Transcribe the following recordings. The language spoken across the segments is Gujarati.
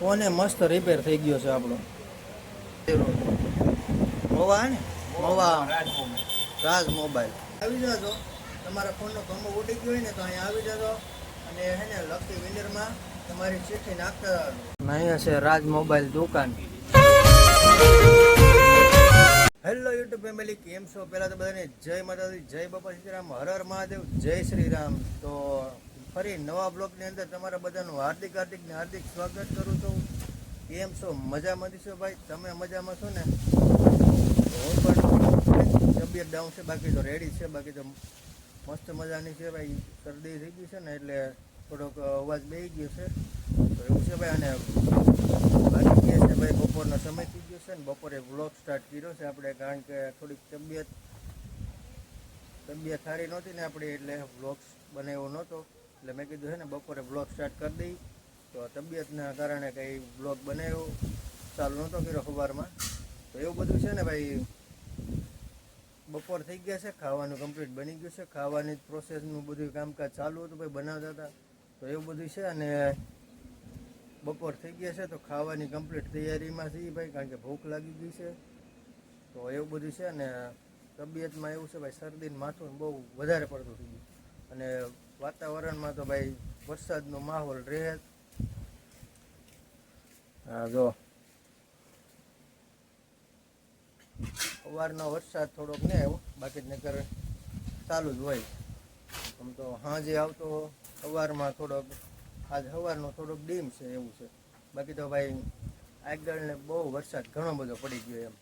ફોને મસ્ત રિપેર થઈ ગયો છે આપણો? મોવા ને? મોવા. રાજ મોબાઈલ. આવી જાજો. તમારા ફોનનો ગમો ઉડી ગયો હોય ને તો અહીંયા આવી જાજો. અને હે ને લકી વિનરમાં તમારી ચિઠ્ઠી નાખતા અહીંયા છે રાજ મોબાઈલ દુકાન. હેલો યુટ્યુબ ફેમિલી કેમ છો? પહેલાં તો બધાને જય માતાજી, જય બાપા સીતારામ, હર હર મહાદેવ, જય શ્રી રામ. તો ફરી નવા બ્લોગની અંદર તમારા બધાનું હાર્દિક હાર્દિક ને હાર્દિક સ્વાગત કરું છું. કેમ છો? મજામાં છો ભાઈ? તમે મજામાં છો ને? હું પણ તબિયત ડાઉન છે, બાકી તો રેડી છે, બાકી તો મસ્ત મજાની છે ભાઈ. શરદી થઈ ગઈ છે ને એટલે થોડોક અવાજ બેસી ગયો છે. તો એવું છે ભાઈ, અને બાકી કે છે ભાઈ, બપોરનો સમય થઈ ગયો છે ને, બપોરે વ્લોગ સ્ટાર્ટ કર્યો છે આપણે, કારણ કે થોડીક તબિયત તબિયત સારી નહોતી ને આપણી, એટલે વ્લોગ બનાવ્યો નહોતો. એટલે મેં કીધું છે ને, બપોરે બ્લોગ સ્ટાર્ટ કરી દઈ. તો તબિયતના કારણે કંઈ વ્લોગ બનાવ્યો. ચાલુ નહોતો કર્યો સવારમાં તો એવું બધું છે ને ભાઈ, બપોર થઈ ગયા છે, ખાવાનું કમ્પ્લીટ બની ગયું છે. ખાવાની પ્રોસેસનું બધું કામકાજ ચાલુ હતું ભાઈ, બનાવતા હતા. તો એવું બધું છે અને બપોર થઈ ગયા છે, તો ખાવાની કમ્પ્લીટ તૈયારીમાં છીએ ભાઈ, કારણ કે ભૂખ લાગી ગઈ છે. તો એવું બધું છે અને તબિયતમાં એવું છે ભાઈ, શરદીને માથું બહુ વધારે પડતું થઈ ગયું. અને વાતાવરણમાં તો ભાઈ વરસાદનો માહોલ રહે. હા જો, સવારનો વરસાદ થોડોક ને આવ્યો બાકી નગર ચાલુ જ હોય. આમ તો સાંજે આવતો સવારમાં થોડોક, આજ સવારનો થોડોક ડીમ છે એવું છે. બાકી તો ભાઈ આગળ ને બહુ વરસાદ ઘણો બધો પડી ગયો એમ.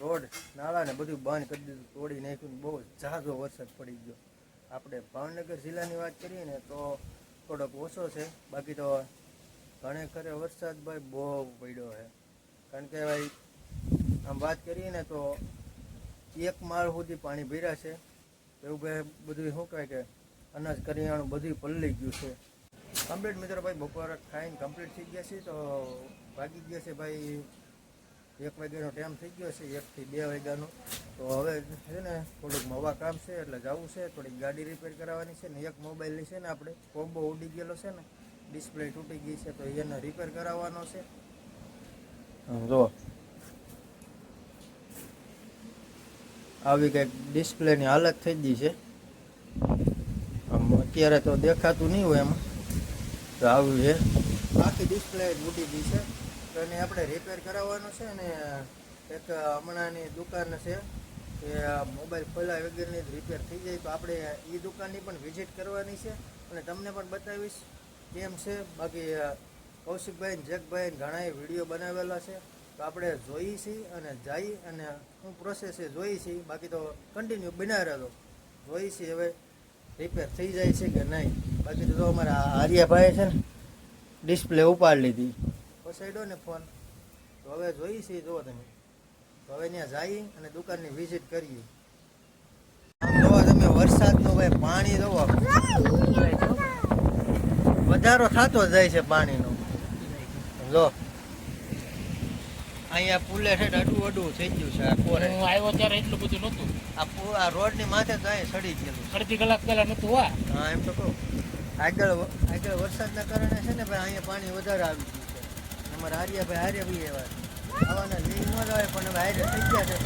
રોડ નાળા ને બધું બંધ કરી દીધું, તોડી નાખ્યું બહુ ઝાઝો વરસાદ પડી ગયો. આપણે ભાવનગર જિલ્લાની વાત કરીએ ને તો થોડોક ઓછો છે. બાકી તો ઘણે ખરે વરસાદ ભાઈ બહુ પડ્યો છે. કારણ કે ભાઈ, આમ વાત કરીએ ને તો એક માળ સુધી પાણી ભર્યા છે. એવું ભાઈ બધું શું કહેવાય કે અનાજ કરિયાણું બધું પલળી ગયું છે. કમ્પ્લીટ મિત્રો, ભાઈ, બપોર ખાઈને કમ્પ્લીટ થઈ ગયા છે તો ભાગી ગયા છે ભાઈ એક વાગ્યાનો ટાઈમ થઈ ગયો છે એકથી બે વાગ્યાનો. તો હવે છે ને થોડુંક મવા કામ છે એટલે જવું છે થોડીક ગાડી રિપેર કરાવવાની છે ને એક મોબાઈલની છે ને આપણે કોમ્બો ઉડી ગયેલો છે ને ડિસ્પ્લે તૂટી ગઈ છે તો એને રિપેર કરાવવાનો છે. જો આવી કંઈક ડિસ્પ્લેની હાલત થઈ ગઈ છે. આમ અત્યારે તો દેખાતું નહીં હોય એમાં. તો આવ્યું છે. બાકી ડિસ્પ્લે ઉડી ગઈ છે. તો એને આપણે રિપેર કરાવવાનું છે અને એક હમણાંની દુકાન છે કે મોબાઈલ ખોલ્યા વગેરેની રિપેર થઈ જાય. તો આપણે એ દુકાનની પણ વિઝિટ કરવાની છે અને તમને પણ બતાવીશ કેમ છે. બાકી કૌશિકભાઈ જગભાઈ જેકભાઈ ઘણા વીડિયો બનાવેલા છે. તો આપણે જોઈએ છીએ અને જઈ અને હું પ્રોસેસ એ જોઈએ છીએ. બાકી તો કન્ટિન્યુ બના રહ્યો જોઈએ છીએ હવે રિપેર થઈ જાય છે કે નહીં. બાકી તો અમારા આર્યાભાઈ છે ને ડિસ્પ્લે ઉપાડી લીધી. પસાડ્યો ને ફોન. તો હવે જોઈ છે જુઓ તમે. તો હવે ત્યાં જઈ અને દુકાનની વિઝિટ કરીએ. જોવા તમે વરસાદનું ભાઈ પાણી જોવો. વધારો થતો જાય છે પાણીનો. જો. અહીંયા પુલે છે અડું અડું થઈ ગયું છે આ કોરે. હું આવ્યો ત્યારે એટલું બધું નહોતું. આ પુ- રોડની માથે તો અહીં સડી ગયેલું અડધી કલાક પહેલા નહોતું હા. હા એમ તો કહું. આગળ આગળ વરસાદના કારણે છે ને ભાઈ અહીંયા પાણી વધારે આવી ગયું છે અમારા હારિયાભાઈ હારિયાભાઈ એવા. આવાના લીલ ન આવે પણ હવે થઈ ગયા છે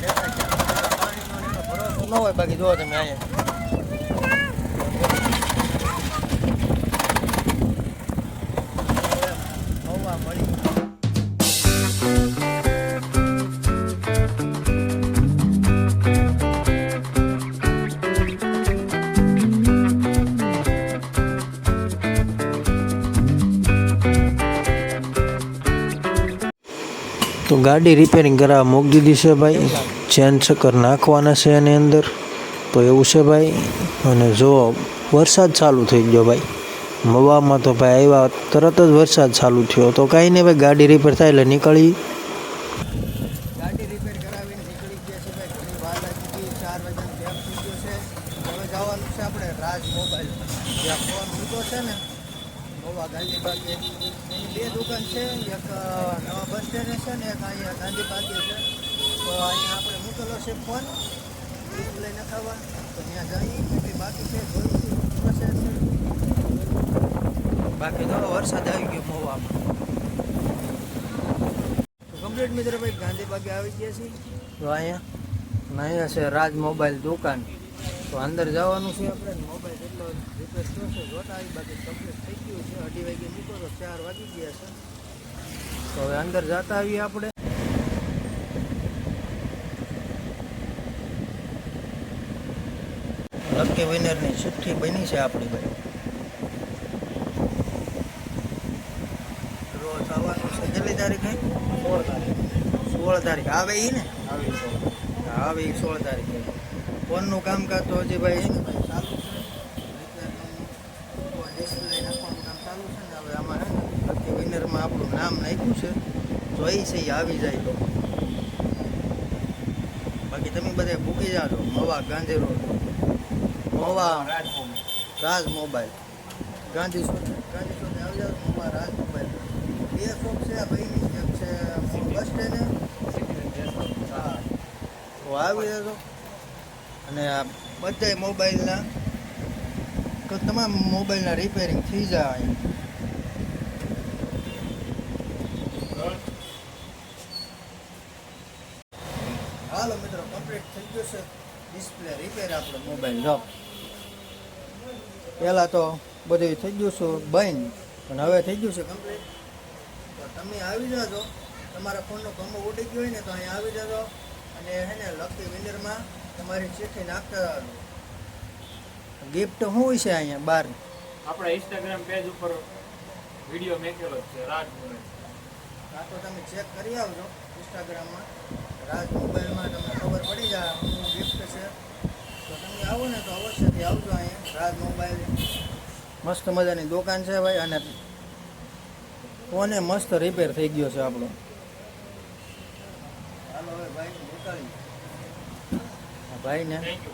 પાણીનો ભરોસો ન હોય, બાકી જોવો તમે અહીંયા. ગાડી રિપેરિંગ કરાવવા મૂકી દીધી છે ભાઈ. ચેન ચક્કર નાખવાના છે એની અંદર. તો એવું છે ભાઈ. અને જો વરસાદ ચાલુ થઈ ગયો ભાઈ. મવામાં તો ભાઈ આવ્યા, તરત જ વરસાદ ચાલુ થયો. તો કાંઈ નહીં ભાઈ, ગાડી રિપેર થાય એટલે નીકળી. આપણે રાજ મોબાઈલ. જ્યાં ફોન મૂક્યો છે ને નવા ગાંધીબાગ એની બે દુકાન છે એક નવા બસ સ્ટેન્ડ છે ને એક અહીંયા ગાંધીબાગે છે. તો અહીંયા આપણે મૂકેલો છે ફોન. લઈને ખાવા. તો ત્યાં જઈ એટલી બાકી છે જોઈશું પ્રોસેસ બાકી તો વરસાદ આવી ગયો મોવામાં. કમ્પ્લીટ મિત્ર ભાઈ ગાંધીબાગે આવી ગયા છીએ. તો અહીંયા અહીંયા છે રાજ મોબાઈલ દુકાન. તો અંદર જવાનું છે આપણે. મોબાઈલ એટલો રિપેર થયો છે જોતા આવી બાકી કમ્પ્લીટ થઈ ગયું છે. અઢી વાગે નીકળો ચાર વાગી ગયા છે. તો હવે અંદર જતા આવીએ આપણે. લકી વિનરની ચિઠ્ઠી બની છે આપણી ભાઈ રોજ આવવાનું છે. કેટલી તારીખે? સોળ તારીખ. સોળ તારીખ. આવે એ ને? આવે એ સોળ તારીખે. ફોનનું કામકાજ તો હજી ભાઈ છે ભાઈ ચાલુ છે. ડિસ્પ્લે નાખવાનું કામ ચાલુ છે ને, હવે આમાં વિનરમાં આપણું નામ નાખ્યું છે. જોઈ છે આવી જાય તો. બાકી તમે બધા ભૂકી જાજો. મવા ગાંધી રોડ. મવા રાજ મોબાઈલ. ગાંધી ગાંધી ચોક આવી જાવ મવા રાજ મોબાઈલ. બે શોપ છે ભાઈની એક છે બસ સ્ટેન્ડ હા. તો આવી જજો અને આ બધાય મોબાઈલના તો તમામ મોબાઈલના રિપેરિંગ થઈ જાય. હાલો મિત્રો કમ્પ્લીટ થઈ ગયો છે. ડિસ્પ્લે રિપેર આપણો મોબાઈલ. જો, પહેલાં તો બધું થઈ ગયું છે, બંધ. પણ હવે થઈ ગયું છે કમ્પ્લીટ તો તમે આવી જાજો. તમારા ફોનનો કમો ઉડી ગયો હોય ને, તો અહીંયા આવી જાજો. અને હે ને લકી વિનરમાં તમારી ચિઠ્ઠી નાખતા ગિફ્ટ શું છે અહીંયા બહાર આપણા ઇન્સ્ટાગ્રામ પેજ ઉપર વીડિયો મેકેલો છે રાજ મોબાઈલ આ તો તમે ચેક કરી આવજો ઇન્સ્ટાગ્રામમાં રાજ મોબાઈલમાં તમને ખબર પડી જાય શું ગિફ્ટ છે. તો તમે આવો ને તો અવશ્યથી આવજો અહીંયા રાજ મોબાઈલ મસ્ત મજાની દુકાન છે ભાઈ અને ફોને મસ્ત રિપેર થઈ ગયો છે આપણો. હાલો હવે ભાઈ નીકળી ભાઈને થેન્ક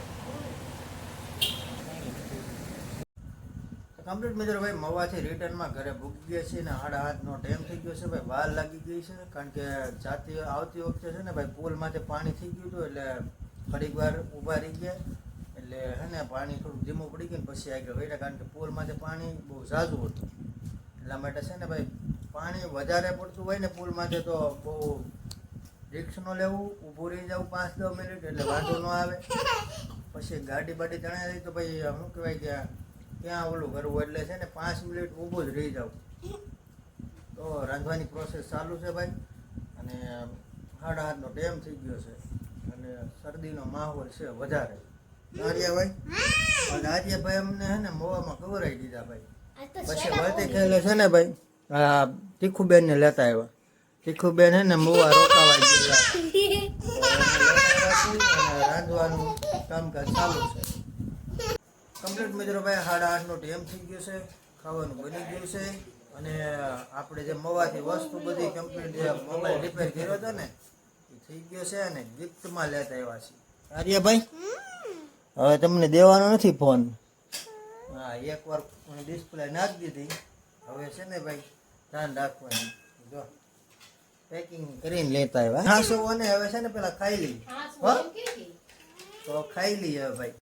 કમ્પ્લીટ મિત્રો ભાઈ મવાથી રિટર્નમાં ઘરે ભૂકી ગયા છીએ ને સાડા હાથનો ટાઈમ થઈ ગયો છે ભાઈ વાર લાગી ગઈ છે કારણ કે જાતી આવતી વખતે છે ને ભાઈ પુલમાંથી પાણી થઈ ગયું હતું એટલે ઘડીક વાર ઊભા રહી ગયા. એટલે હે ને પાણી થોડુંક ધીમું પડી ગયું ને પછી આગળ વળ્યા કારણ કે પુલમાંથી પાણી બહુ ઝાઝું હતું. એટલા માટે છે ને ભાઈ પાણી વધારે પડતું હોય ને પુલમાંથી તો બહુ રિક્સ ન લેવું ઊભું રહી જવું પાંચ દસ મિનિટ એટલે વાંધો ન આવે. પછી ગાડી બાડી તણાઈ જાય તો ભાઈ શું કહેવાય કે ક્યાં ઓલું કરવું એટલે છે ને પાંચ મિનિટ ઊભું જ રહી જાવ. તો રાંધવાની પ્રોસેસ ચાલુ છે ભાઈ. અને સાડા હાથનો ટેમ થઈ ગયો છે. અને શરદીનો માહોલ છે વધારે. આર્યાભાઈ આર્યાભાઈ અમને છે ને મોવામાં કવરાઈ દીધા ભાઈ. પછી વળતી ખેલે છે ને ભાઈ આ તીખુબેનને લેતા આવ્યા. તીખુબેન છે ને, મોવા રોકાવા ગયા રાંધવાનું કામકાજ ચાલુ છે. કમ્પ્લીટ મિત્રો ભાઈ, સાડા આઠનો ટાઈમ થઈ ગયો છે. ખાવાનું બની ગયું છે. અને આપણે જે મવાથી વસ્તુ બધી કમ્પ્લીટ જે મોબાઈલ રિપેર કર્યો હતો ને, એ થઈ ગયો છે અને ગિફ્ટમાં લેતા આવ્યા છે આર્યભાઈ, હવે તમને દેવાનો નથી ફોન હા, એકવાર ડિસ્પ્લે નાખી દીધી. હવે છે ને ભાઈ, ધ્યાન રાખવાનું. જો. પેકિંગ કરીને લેતા આવ્યા. હા શું અને હવે છે ને પેલા ખાઈ લઈએ. હો? તો ખાઈ લઈએ હવે ભાઈ.